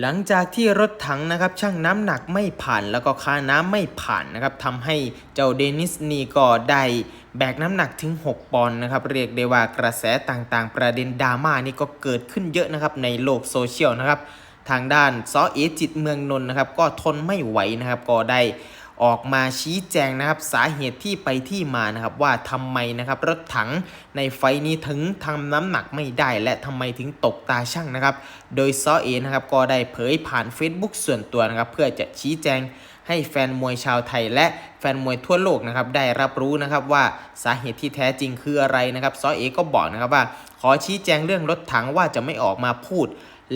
หลังจากที่รถถังนะครับช่างน้ำหนักไม่ผ่านแล้วก็ค่าน้ำไม่ผ่านนะครับทำให้เจ้าเดนิสนีก็ได้แบกน้ำหนักถึง 6 ปอนด์นะครับ เรียกได้ว่ากระแสต่างๆ ประเด็นดราม่านี่ก็เกิดขึ้นเยอะนะครับในโลกโซเชียลนะครับ ทางด้านซอเอจิตเมืองนนท์นะครับ ก็ทนไม่ไหวนะครับก็ได้ ออกมาชี้แจงนะครับสาเหตุที่ไปที่มานะครับว่าทำไมนะครับรถถังในไฟนี้ถึงทำน้ำหนักไม่ได้และทำไมถึงตกตาช่างนะครับ โดยซอเอนะครับก็ได้เผยผ่าน Facebook ส่วนตัวนะครับเพื่อจะชี้แจงให้แฟนมวยชาวไทยและแฟนมวยทั่วโลกนะครับได้รับรู้นะครับว่าสาเหตุที่แท้จริงคืออะไรนะครับซอเอก็บอกนะครับว่า ขอชี้แจงเรื่องรถถังว่าจะไม่ออกมาพูด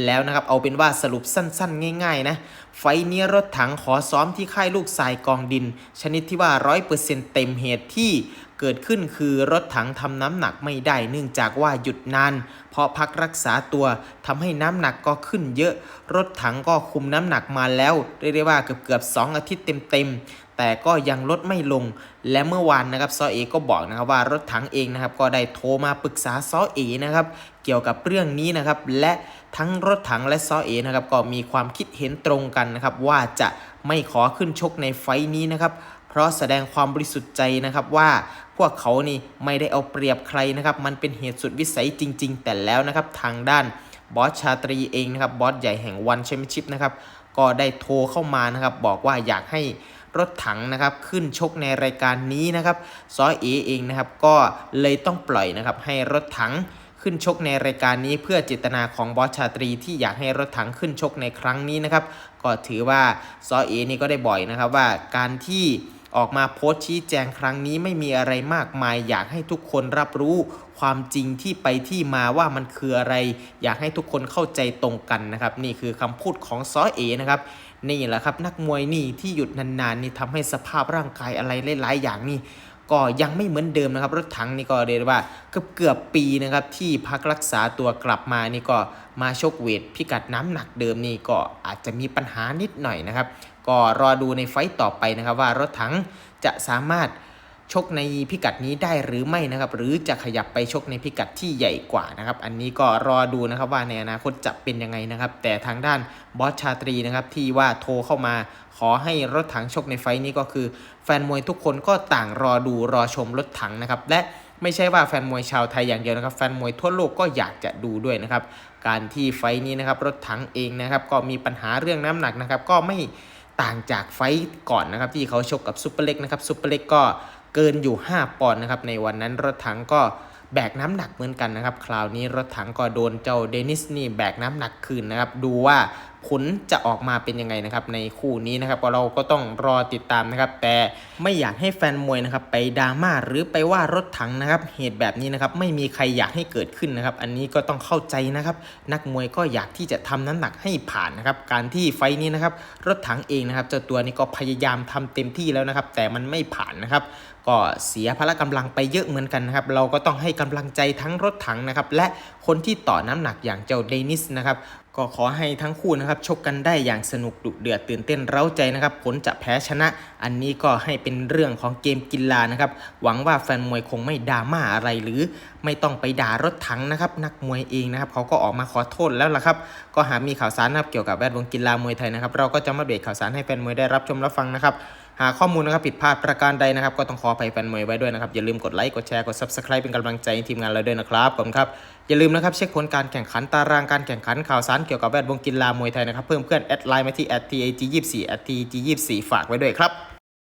แล้วนะครับ เอาเป็นว่าสรุปสั้นๆ ง่าย ๆ นะ ไฟล์นี้รถถังขอซ้อมที่ค่ายลูกทรายกองดิน ชนิดที่ว่า 100%เต็มเหตุที่เกิดขึ้นคือรถถังทำน้ำหนักไม่ได้ เนื่องจากว่าหยุดนาน เพราะพักรักษาตัวทำให้น้ำหนักก็ขึ้นเยอะ รถถังก็คุมน้ำหนักมาแล้ว เรียกได้ว่าเกือบเกือบ2อาทิตย์เต็มๆ แต่ก็ยังลดไม่ลง และเมื่อวานนะครับซอเอก็บอกนะครับว่ารถถังเองนะครับก็ได้โทรมาปรึกษาซอเอนะครับเกี่ยวกับเรื่องนี้นะครับและทั้งรถถังและซอเอนะครับก็มีความคิดเห็นตรงกันนะครับว่าจะไม่ขอขึ้นชกในไฟท์นี้นะครับเพราะแสดงความบริสุทธิ์ใจนะครับว่าพวกเขานี่ไม่ได้เอาเปรียบใครนะครับ มันเป็นเหตุสุดวิสัยจริง ๆ แต่แล้วนะครับทางด้านบอสชาตรีเองนะครับบอสใหญ่แห่งวันแชมเปี้ยนชิพนะครับก็ได้โทรเข้ามานะครับ บอกว่าอยากให้ รถถังนะครับขึ้นชกในรายการนี้นะครับซอเอเองนะครับก็เลยต้องปล่อยนะครับให้รถถังขึ้นชกในรายการนี้เพื่อเจตนาของบอสชาตรีที่อยากให้รถถังขึ้นชกในครั้งนี้นะครับ ก็ถือว่าซอเอนี่ก็ได้บ่อยนะครับว่าการที่ ออกมาโพสต์ชี้แจงครั้งนี้ไม่มีอะไรมากมาย อยากให้ทุกคนรับรู้ความจริงที่ไปที่มาว่ามันคืออะไร อยากให้ทุกคนเข้าใจตรงกันนะครับ นี่คือคำพูดของซอเอนะครับนี่แหละครับนักมวยนี่ที่หยุดนานๆนี่ทำให้สภาพร่างกายอะไรหลายๆอย่างนี่ ก็ยังไม่เหมือนเดิมนะครับ รถถังนี่ก็เรียกว่าเกือบเกือบปีนะครับที่พักรักษาตัวกลับมานี่ก็มาชกเวทพิกัดน้ำหนักเดิมนี่ก็อาจจะมีปัญหานิดหน่อยนะครับ ก็รอดูในไฟต์ต่อไปนะครับว่ารถถังจะสามารถ ชกในพิกัดนี้ได้หรือไม่นะครับ หรือจะขยับไปชกในพิกัดที่ใหญ่กว่านะครับ อันนี้ก็รอดูนะครับว่าในอนาคตจะเป็นยังไงนะครับ แต่ทางด้านบอสชาตรีนะครับที่ว่าโทรเข้ามาขอให้รถถังชกในไฟนี้ก็คือ แฟนมวยทุกคนก็ต่างรอดูรอชมรถถังนะครับ และไม่ใช่ว่าแฟนมวยชาวไทยอย่างเดียวนะครับ แฟนมวยทั่วโลกก็อยากจะดูด้วยนะครับ การที่ไฟนี้นะครับรถถังเองนะครับก็มีปัญหาเรื่องน้ำหนักนะครับก็ไม่ต่างจากไฟก่อนนะครับที่เขาชกกับซุปเปอร์เล็กนะครับซุปเปอร์เล็กก็ เกินอยู่ 5 ปอนด์นะครับ ในวันนั้นรถถังก็แบกน้ำหนักเหมือนกันนะครับ คราวนี้รถถังก็โดนเจ้าเดนิสนี่แบกน้ำหนักคืนนะครับ ดูว่า ผลจะออกมาเป็นยังไงนะครับในคู่นี้นะครับเราก็ต้องรอติดตามนะครับ แต่ไม่อยากให้แฟนมวยนะครับไปดราม่าหรือไปว่ารถถังนะครับ เหตุแบบนี้นะครับไม่มีใครอยากให้เกิดขึ้นนะครับ อันนี้ก็ต้องเข้าใจนะครับ นักมวยก็อยากที่จะทำน้ำหนักให้ผ่านนะครับ การที่ไฟนี้นะครับรถถังเองนะครับเจ้าตัวนี้ก็พยายามทำเต็มที่แล้วนะครับ แต่มันไม่ผ่านนะครับ ก็เสียพละกำลังไปเยอะเหมือนกันนะครับ เราก็ต้องให้กำลังใจทั้งรถถังนะครับและคนที่ต่อน้ำหนักอย่างเจ้าเดนิสนะครับ ก็ขอให้ทั้งคู่นะครับชกกันได้อย่างสนุกดุเดือดตื่นเต้นเร้าใจนะครับผลจะแพ้ชนะ อันนี้ก็ให้เป็นเรื่องของเกมกีฬานะครับหวังว่าแฟนมวยคงไม่ดราม่าอะไรหรือ ไม่ต้องไปด่ารถถังนะครับนักมวยเองนะครับเขาก็ออกมาขอโทษแล้วล่ะครับก็หากมีข่าวสารนะครับเกี่ยวกับแวดวงกีฬามวยไทยนะครับเราก็จะมาเบรกข่าวสารให้แฟนมวยได้รับชมรับฟังนะครับ หากข้อมูลนะครับผิดพลาดประการใดนะครับก็ต้องขออภัยแฟนมวยไว้ด้วยนะครับอย่าลืมกดไลค์กดแชร์กด subscribe เป็นกำลังใจให้ทีมงานเราด้วยนะครับขอบคุณครับอย่าลืมนะครับเช็คผลการแข่งขันตารางการแข่งขันข่าวสารเกี่ยวกับแวดวงกีฬามวยไทยนะครับเพิ่มเพื่อนแอดไลน์มาที่ @tag24 @tag24 ฝากไว้ด้วยครับ